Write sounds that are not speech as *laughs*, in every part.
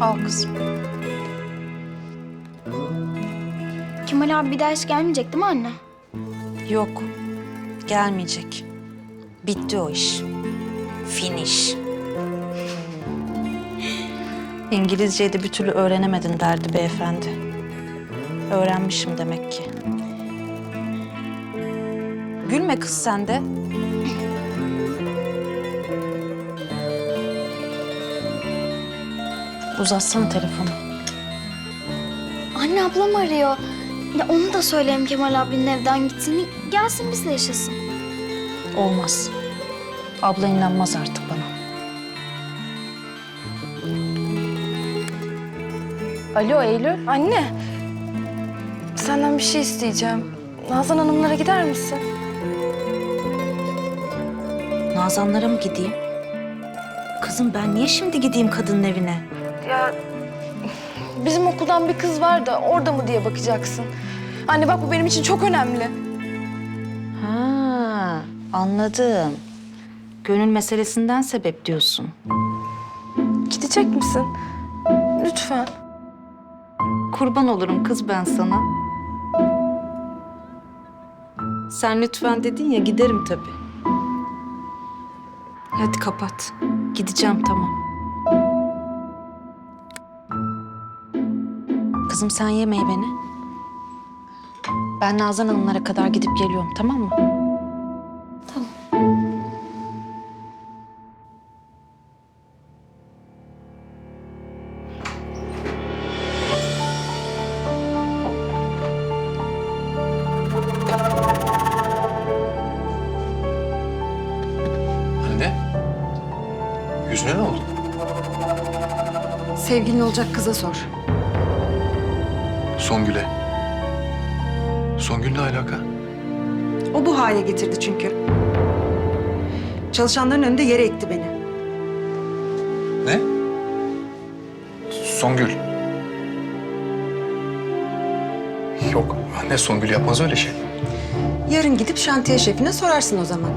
Al kızım. Kemal abi bir daha hiç gelmeyecek değil mi anne? Yok. Gelmeyecek. Bitti o iş. Finish. İngilizceyi de bir türlü öğrenemedin derdi beyefendi. Öğrenmişim demek ki. Gülme kız sen de. Uzatsana telefonu. Anne ablam arıyor. Ya onu da söyleyeyim Kemal abinin evden gittiğini. Gelsin bizle yaşasın. Olmaz. Abla inanmaz artık bana. Alo Eylül. Anne. Senden bir şey isteyeceğim. Nazan Hanımlara gider misin? Nazanlara mı gideyim? Kızım ben niye şimdi gideyim kadının evine? Ya bizim okuldan bir kız var da orada mı diye bakacaksın. Anne bak bu benim için çok önemli. Ha, anladım. Gönül meselesinden sebep diyorsun. Gidecek misin? Lütfen. Kurban olurum kız ben sana. Sen lütfen dedin ya giderim tabii. Hadi kapat. Gideceğim tamam. Kızım sen ye meyveni. Ben Nazan Hanımlara kadar gidip geliyorum tamam mı? Anne. Yüzüne ne oldu? Sevgilin olacak kıza sor. Songül'e. Songül ne alaka? O bu hale getirdi çünkü. Çalışanların önünde yere ekti beni. Ne? Songül. Yok anne Songül yapmaz öyle şey. Yarın gidip şantiye şefine sorarsın o zaman.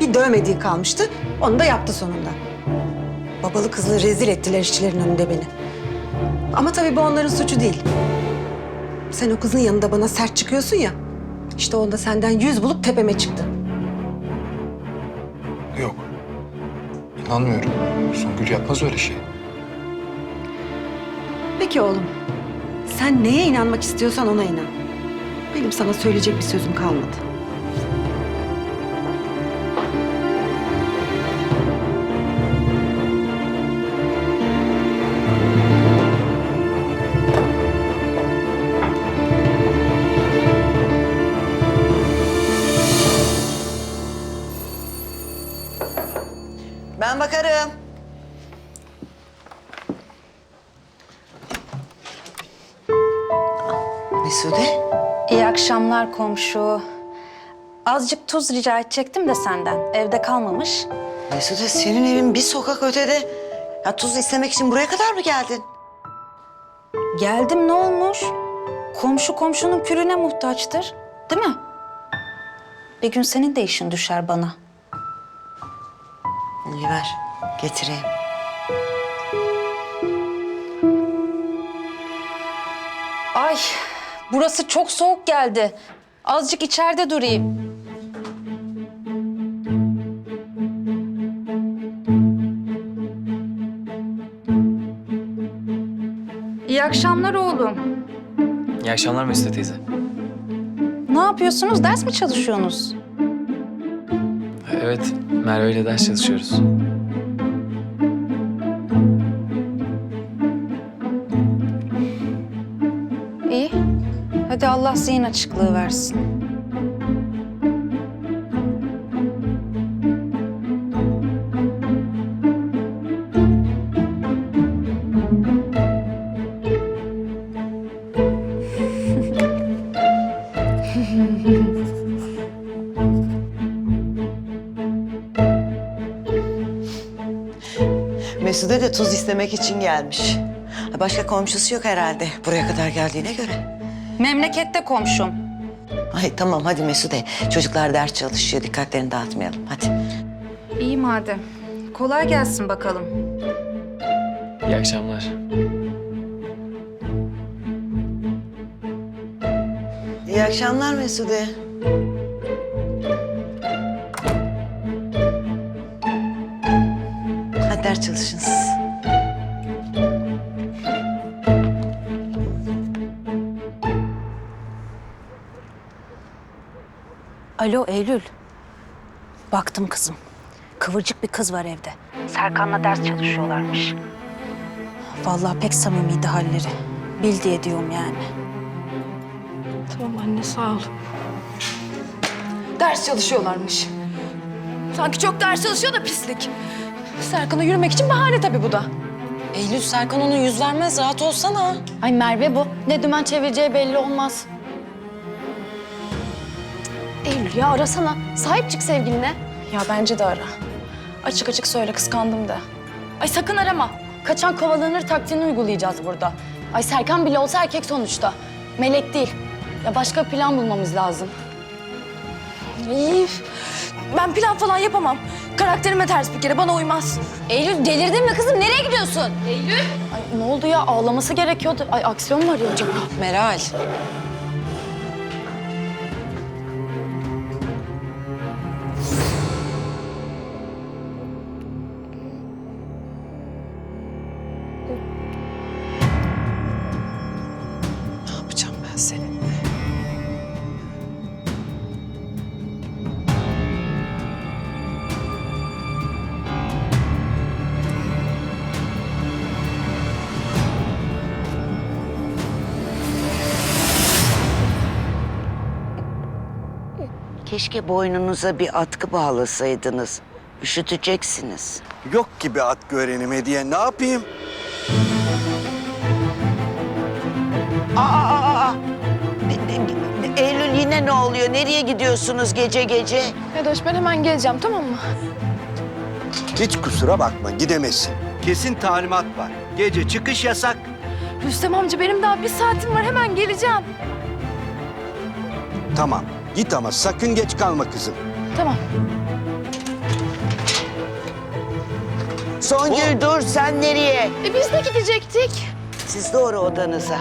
Bir dövmediği kalmıştı, onu da yaptı sonunda. Babalı kızlı rezil ettiler işçilerin önünde beni. Ama tabii bu onların suçu değil. Sen o kızın yanında bana sert çıkıyorsun ya. İşte onda senden yüz bulup tepeme çıktı. Yok. İnanmıyorum. Songül yapmaz öyle şey. Peki oğlum, sen neye inanmak istiyorsan ona inan. Benim sana söyleyecek bir sözüm kalmadı. Ben bakarım. Mesude, İyi akşamlar komşu. Azıcık tuz rica edecektim de senden. Evde kalmamış. Mesude senin evin bir sokak ötede. Ya tuz istemek için buraya kadar mı geldin? Geldim ne olmuş? Komşu komşunun külüne muhtaçtır. Değil mi? Bir gün senin de işin düşer bana. İyi ver, getireyim. Ay burası çok soğuk geldi. Azıcık içeride durayım. İyi akşamlar oğlum. İyi akşamlar Mesut teyze. Ne yapıyorsunuz? Ders mi çalışıyorsunuz? Evet, Merve ile ders çalışıyoruz. İyi. Hadi Allah zihin açıklığı versin. *laughs* Mesude de tuz istemek için gelmiş. Başka komşusu yok herhalde buraya kadar geldiğine göre. Memlekette komşum. Ay tamam hadi Mesude. Çocuklar ders çalışıyor. Dikkatlerini dağıtmayalım. Hadi. İyi madem. Kolay gelsin bakalım. İyi akşamlar. İyi akşamlar Mesude. Ders çalışın siz. Alo Eylül. Baktım kızım. Kıvırcık bir kız var evde. Serkan'la ders çalışıyorlarmış. Vallahi pek samimiydi halleri. Bil diye diyorum yani. Tamam anne sağ ol. Ders çalışıyorlarmış. Sanki çok ders çalışıyor da pislik. Serkan'a yürümek için bahane tabii bu da. Eylül Serkan ona yüz vermez. Rahat olsana. Ay Merve bu. Ne dümen çevireceği belli olmaz. Eylül ya arasana. Sahip çık sevgiline. Ya bence de ara. Açık açık söyle kıskandım de. Ay sakın arama. Kaçan kovalanır taktiğini uygulayacağız burada. Ay Serkan bile olsa erkek sonuçta. Melek değil. Ya başka plan bulmamız lazım. İyi. Ben plan falan yapamam. Karakterime ters bir kere bana uymaz. Eylül delirdin mi kızım? Nereye gidiyorsun? Eylül. Ay ne oldu ya? Ağlaması gerekiyordu. Ay aksiyon mu arıyor acaba? Meral. Keşke boynunuza bir atkı bağlasaydınız. Üşüteceksiniz. Yok gibi at görenim hediye. Ne yapayım? Aa, aa, aa. Ne- ne- ne- Eylül yine ne oluyor? Nereye gidiyorsunuz gece gece? Edoş ben hemen geleceğim tamam mı? Hiç kusura bakma gidemezsin. Kesin talimat var. Gece çıkış yasak. Rüstem amca benim daha bir saatim var hemen geleceğim. Tamam git ama sakın geç kalma kızım. Tamam. Songül dur sen nereye? E biz de gidecektik. Siz doğru odanıza.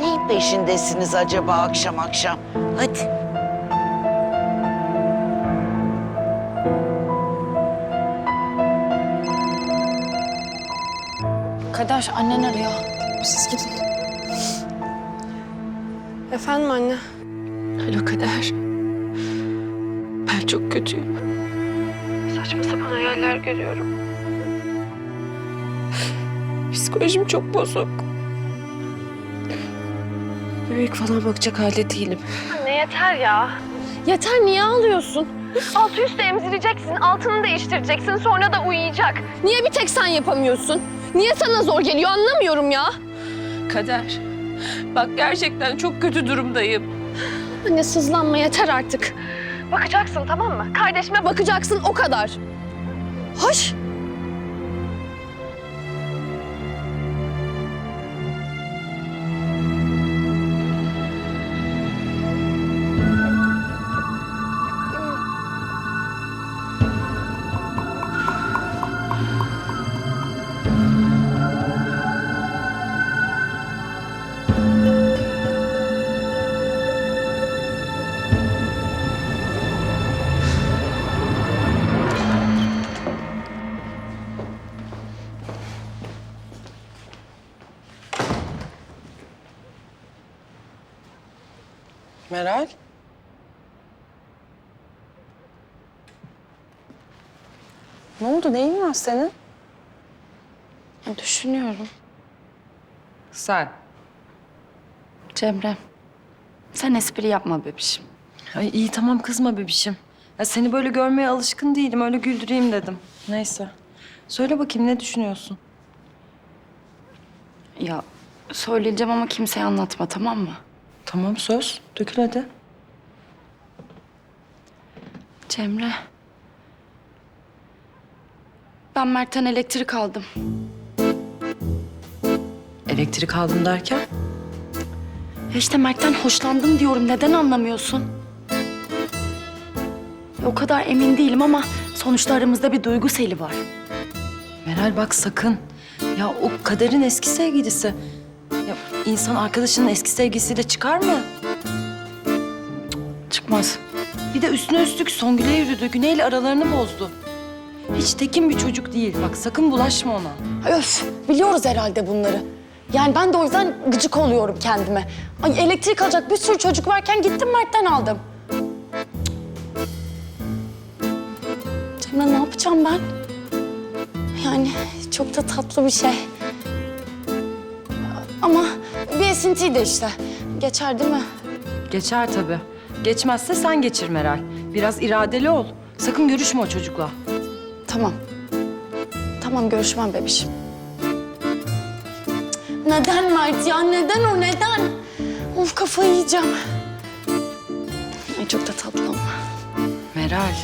Neyin peşindesiniz acaba akşam akşam? Hadi. Kader annen arıyor. Siz gidin. Efendim anne. Alo Kader. Ben çok kötüyüm. Saçma sapan hayaller görüyorum. Psikolojim çok bozuk. Bebek falan bakacak halde değilim. Anne yeter ya. Yeter niye ağlıyorsun? Altı üstü emzireceksin, altını değiştireceksin, sonra da uyuyacak. Niye bir tek sen yapamıyorsun? Niye sana zor geliyor anlamıyorum ya. Kader. Bak gerçekten çok kötü durumdayım. Anne sızlanma yeter artık. Bakacaksın tamam mı? Kardeşime bakacaksın o kadar. Hoş. Meral. Ne oldu? Neyin var senin? Düşünüyorum. Sen. Cemre. Sen espri yapma bebişim. Ay iyi tamam kızma bebişim. Ya seni böyle görmeye alışkın değilim. Öyle güldüreyim dedim. Neyse. Söyle bakayım ne düşünüyorsun? Ya söyleyeceğim ama kimseye anlatma tamam mı? Tamam söz. Dökül hadi. Cemre. Ben Mert'ten elektrik aldım. Elektrik aldım derken? Ya işte Mert'ten hoşlandım diyorum. Neden anlamıyorsun? Ya O kadar emin değilim ama sonuçta aramızda bir duygu seli var. Meral bak sakın. Ya o kaderin eski sevgilisi. İnsan arkadaşının eski sevgilisiyle çıkar mı? Çıkmaz. Bir de üstüne üstlük Songül'e yürüdü. Güney'le aralarını bozdu. Hiç tekin bir çocuk değil. Bak sakın bulaşma ona. Öf biliyoruz herhalde bunları. Yani ben de o yüzden gıcık oluyorum kendime. Ay elektrik alacak bir sürü çocuk varken gittim Mert'ten aldım. Cemre ne yapacağım ben? Yani çok da tatlı bir şey. Ama esintiydi işte. Geçer değil mi? Geçer tabii. Geçmezse sen geçir Meral. Biraz iradeli ol. Sakın görüşme o çocukla. Tamam. Tamam görüşmem bebişim. Cık, Neden Mert ya? Neden o neden? Of kafayı yiyeceğim. Ay çok da tatlı ama. Meral,